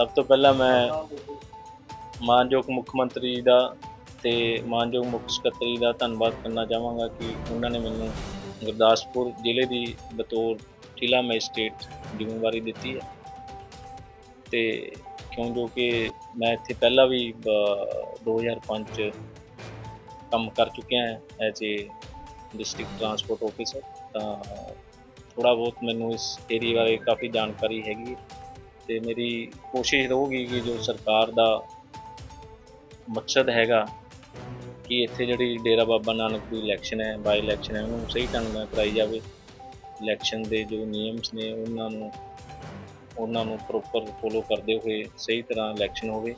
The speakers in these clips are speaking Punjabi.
ਸਭ ਤੋਂ ਪਹਿਲਾਂ ਮੈਂ ਮਾਨਯੋਗ ਮੁੱਖ ਮੰਤਰੀ ਦਾ ਤੇ ਮਾਨਯੋਗ ਮੁੱਖ ਸਕੱਤਰੀ ਦਾ ਧੰਨਵਾਦ ਕਰਨਾ ਚਾਹਾਂਗਾ ਕਿ ਉਹਨਾਂ ਨੇ ਮੈਨੂੰ ਗੁਰਦਾਸਪੁਰ ਜ਼ਿਲ੍ਹੇ ਦੀ ਬਤੌਰ ਜ਼ਿਲ੍ਹਾ ਮੈਜਿਸਟ੍ਰੇਟ ਜ਼ਿੰਮੇਵਾਰੀ ਦਿੱਤੀ ਹੈ। ਤੇ ਕਿਉਂ ਜੋ ਕਿ ਮੈਂ ਇੱਥੇ ਪਹਿਲਾਂ ਵੀ ਬ- 2005 ਚ ਕੰਮ ਕਰ ਚੁੱਕਿਆ ਹਾਂ as a district transport officer ਤਾਂ ਥੋੜਾ ਬਹੁਤ ਮੈਨੂੰ ਇਸ ਏਰੀਆ ਬਾਰੇ ਕਾਫੀ ਜਾਣਕਾਰੀ ਹੈਗੀ ਹੈ। ਤੇ ਮੇਰੀ ਕੋਸ਼ਿਸ਼ ਰਹੂਗੀ ਕਿ ਜੋ ਸਰਕਾਰ ਦਾ ਮਕਸਦ ਹੈਗਾ ਕਿ ਇੱਥੇ ਜਿਹੜੀ ਡੇਰਾ ਬਾਬਾ ਨਾਨਕ ਦੀ ਇਲੈਕਸ਼ਨ ਹੈ ਬਾਈ ਇਲੈਕਸ਼ਨ ਹੈ, ਉਹਨੂੰ ਸਹੀ ਢੰਗ ਨਾਲ ਕਰਾਈ ਜਾਵੇ। ਇਲੈਕਸ਼ਨ ਦੇ ਜੋ ਨਿਯਮਸ ਨੇ, ਉਹਨਾਂ ਨੂੰ ਉਹਨਾਂ ਨੂੰ ਪ੍ਰੋਪਰ ਫੋਲੋ ਕਰਦੇ ਹੋਏ ਸਹੀ ਤਰ੍ਹਾਂ ਇਲੈਕਸ਼ਨ ਹੋਵੇ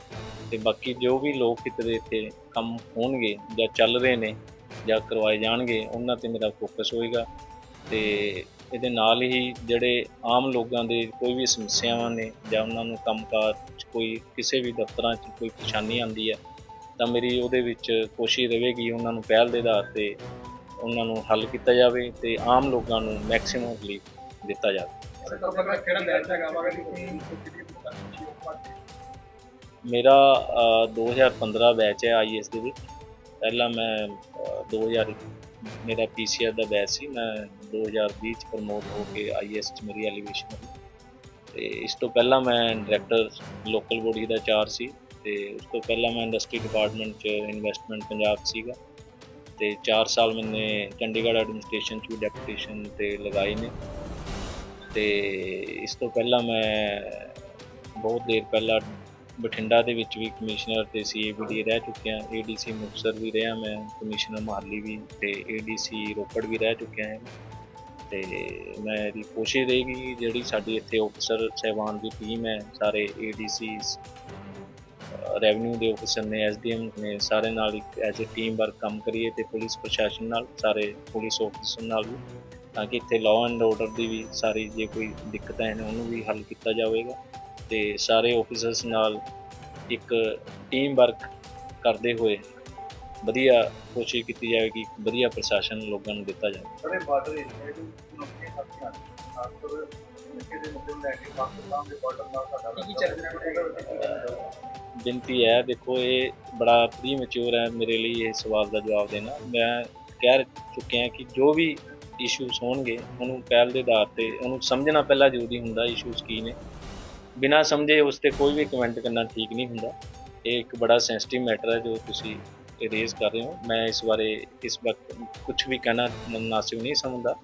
ਤੇ ਬਾਕੀ ਜੋ ਵੀ ਲੋਕ ਹਿੱਤ ਦੇ ਇੱਥੇ ਕੰਮ ਹੋਣਗੇ ਜਾਂ ਚੱਲ ਰਹੇ ਨੇ ਜਾਂ ਕਰਵਾਏ ਜਾਣਗੇ, ਉਹਨਾਂ ਤੇ ਮੇਰਾ ਫੋਕਸ ਹੋਏਗਾ ਤੇ ਇਹਦੇ ਨਾਲ ਹੀ ਜਿਹੜੇ ਆਮ ਲੋਕਾਂ ਦੇ ਕੋਈ ਵੀ ਸਮੱਸਿਆਵਾਂ ਨੇ ਜਾਂ ਉਹਨਾਂ ਨੂੰ ਕੰਮਕਾਰ 'ਚ ਕੋਈ ਕਿਸੇ ਵੀ ਦਫ਼ਤਰਾਂ 'ਚ ਕੋਈ ਪਰੇਸ਼ਾਨੀ ਆਉਂਦੀ ਹੈ ਤਾਂ ਮੇਰੀ ਉਹਦੇ ਵਿੱਚ ਕੋਸ਼ਿਸ਼ ਰਹੇਗੀ ਉਹਨਾਂ ਨੂੰ ਪਹਿਲ ਦੇ ਆਧਾਰ ਤੇ ਉਹਨਾਂ ਨੂੰ ਹੱਲ ਕੀਤਾ ਜਾਵੇ ਤੇ ਆਮ ਲੋਕਾਂ ਨੂੰ ਮੈਕਸਿਮਮ ਰਿਲੀਫ ਦਿੱਤਾ ਜਾਵੇ। ਮੇਰਾ ਅ, 2015 ਬੈਚ ਹੈ ਆਈਐਸ ਦੇ ਵਿੱਚ। ਪਹਿਲਾਂ ਮੈਂ ਅ, 2000 ਮੇਰਾ ਪੀਸੀਆਰ ਦਾ ਬੈਚ ਸੀ ਮੈਂ 2020 ਚ ਪ੍ਰਮੋਟ ਹੋ ਕੇ ਆਈਐਸ ਚ ਮੇਰੀ ਐਲੀਵੇਸ਼ਨ ਹੋਈ। ਤੇ ਇਸ ਤੋਂ ਪਹਿਲਾਂ ਮੈਂ ਡਾਇਰੈਕਟਰ ਲੋਕਲ ਬੋਡੀ ਦਾ ਚਾਰ ਸੀ ਤੇ ਉਸ ਤੋਂ ਪਹਿਲਾਂ ਮੈਂ ਇੰਡਸਟਰੀ ਡਿਪਾਰਟਮੈਂਟ ਚ ਇਨਵੈਸਟਮੈਂਟ ਪੰਜਾਬ ਸੀਗਾ। ਤੇ 4 ਸਾਲ ਮੈਨੇ ਚੰਡੀਗੜ੍ਹ ਐਡਮਿਨਿਸਟ੍ਰੇਸ਼ਨ ਚ ਡੈਪੂਟੇਸ਼ਨ ਤੇ ਲਗਾਈ ਨੇ। ਤੇ ਇਸ ਤੋਂ ਪਹਿਲਾਂ ਮੈਂ ਬਹੁਤ ਦੇਰ ਪਹਿਲਾਂ ਬਠਿੰਡਾ ਦੇ ਵਿੱਚ ਵੀ ਕਮਿਸ਼ਨਰ ਤੇ ਸੀਏਬੀਡੀ ਰਹਿ ਚੁੱਕਿਆ ਏਡੀਸੀ ਮੁਕਤਸਰ ਵੀ ਰਿਹਾ ਮੈਂ ਕਮਿਸ਼ਨਰ ਮਹਾਲੀ ਵੀ ਤੇ ਏਡੀਸੀ ਰੋਪੜ ਵੀ ਰਹਿ ਚੁੱਕਿਆ ਹਾਂ। ਤੇ ਮੇਰੀ ਕੋਸ਼ਿਸ਼ ਰਹੇਗੀ ਜਿਹੜੀ ਸਾਡੀ ਇੱਥੇ ਅਫਸਰ ਸਹਿਬਾਨ ਦੀ ਟੀਮ ਹੈ, ਸਾਰੇ ਏਡੀਸੀਸ ਰੈਵਨਿਊ ਦੇ ਅਫਸਰ ਨੇ ਐਸਡੀਐਮ ਨੇ, ਸਾਰੇ ਨਾਲ ਇੱਕ ਐਜ਼ ਅ ਟੀਮ ਵਰਕ ਕੰਮ ਕਰੀਏ ਤੇ ਪੁਲਿਸ ਪ੍ਰਸ਼ਾਸਨ ਨਾਲ, ਸਾਰੇ ਪੁਲਿਸ ਆਫਿਸਰ ਨਾਲ ਵੀ, ਤਾਂ ਕਿ ਇੱਥੇ ਲਾਅ ਐਂਡ ਆਰਡਰ ਦੀ ਵੀ ਸਾਰੀ ਜੇ ਕੋਈ ਦਿੱਕਤਾਂ ਹਨ ਉਹਨੂੰ ਵੀ ਹੱਲ ਕੀਤਾ ਜਾਵੇਗਾ ਤੇ ਸਾਰੇ ਆਫੀਸਰਸ ਨਾਲ ਇੱਕ ਟੀਮ ਵਰਕ ਕਰਦੇ ਹੋਏ ਵਧੀਆ ਕੋਸ਼ਿਸ਼ ਕੀਤੀ ਜਾਵੇਗੀ ਕਿ ਵਧੀਆ ਪ੍ਰਸ਼ਾਸਨ ਲੋਕਾਂ ਨੂੰ ਦਿੱਤਾ ਜਾਵੇ। ਸਾਰੇ ਬਾਰਡਰ ਏਰੀਆ ਦੇ ਨੌਕਰੀਆਂ ਖਾਤੀਆਂ ਖਾਸ ਕਰ ਨਸ਼ੇ ਦੇ ਮੁੱਦੇ ਨੂੰ ਲੈ ਕੇ ਪਾਕਿਸਤਾਨ ਦੇ ਬਾਰਡਰ ਨਾਲ ਸਾਡਾ ਕੀ ਚੱਲ ਰਿਹਾ ਬੇਨਤੀ ਹੈ ਦੇਖੋ ਇਹ ਬੜਾ ਪ੍ਰੀਮੈਚੁਰ ਹੈ ਮੇਰੇ ਲਈ ਇਹ ਸਵਾਲ ਦਾ ਜਵਾਬ ਦੇਣਾ। ਮੈਂ ਕਹਿ ਚੁੱਕਿਆ ਕਿ ਜੋ ਵੀ ਇਸ਼ੂਸ ਹੋਣਗੇ ਉਹਨੂੰ ਪਹਿਲ ਦੇ ਆਧਾਰ ਤੇ ਉਹਨੂੰ ਸਮਝਣਾ ਪਹਿਲਾਂ ਜ਼ਰੂਰੀ ਹੁੰਦਾ ਇਸ਼ੂਸ ਕੀ ਨੇ। ਬਿਨਾਂ ਸਮਝੇ ਉਸ ਤੇ ਕੋਈ ਵੀ ਕਮੈਂਟ ਕਰਨਾ ਠੀਕ ਨਹੀਂ ਹੁੰਦਾ। ਇਹ ਇੱਕ ਬੜਾ ਸੈਂਸਿਟਿਵ ਮੈਟਰ ਹੈ ਜੋ ਤੁਸੀਂ ਰੇਜ਼ ਕਰ ਰਹੇ ਹੋ ਮੈਂ ਇਸ ਬਾਰੇ ਇਸ ਵਕਤ ਕੁਝ ਵੀ ਕਹਿਣਾ ਮੁਨਾਸਿਬ ਨਹੀਂ ਸਮਝਦਾ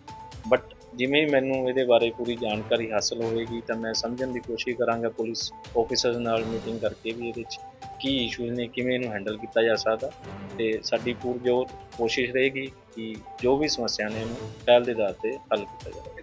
ਬਟ ਜਿਵੇਂ ਮੈਨੂੰ ਇਹਦੇ ਬਾਰੇ ਪੂਰੀ ਜਾਣਕਾਰੀ ਹਾਸਲ ਹੋਵੇਗੀ ਤਾਂ ਮੈਂ ਸਮਝਣ ਦੀ ਕੋਸ਼ਿਸ਼ ਕਰਾਂਗਾ ਪੁਲਿਸ ਆਫੀਸਰਸ ਨਾਲ ਮੀਟਿੰਗ ਕਰਕੇ ਵੀ ਇਹਦੇ 'ਚ ਕੀ ਇਸ਼ੂਜ਼ ਨੇ ਕਿਵੇਂ ਇਹਨੂੰ ਹੈਂਡਲ ਕੀਤਾ ਜਾ ਸਕਦਾ ਤੇ ਸਾਡੀ ਪੂਰਜੋਰ ਕੋਸ਼ਿਸ਼ ਰਹੇਗੀ ਕਿ ਜੋ ਵੀ ਸਮੱਸਿਆ ਨੇ ਇਹਨੂੰ ਪਹਿਲ ਦੇ ਆਧਾਰ ਤੇ ਹੱਲ ਕੀਤਾ ਜਾਵੇ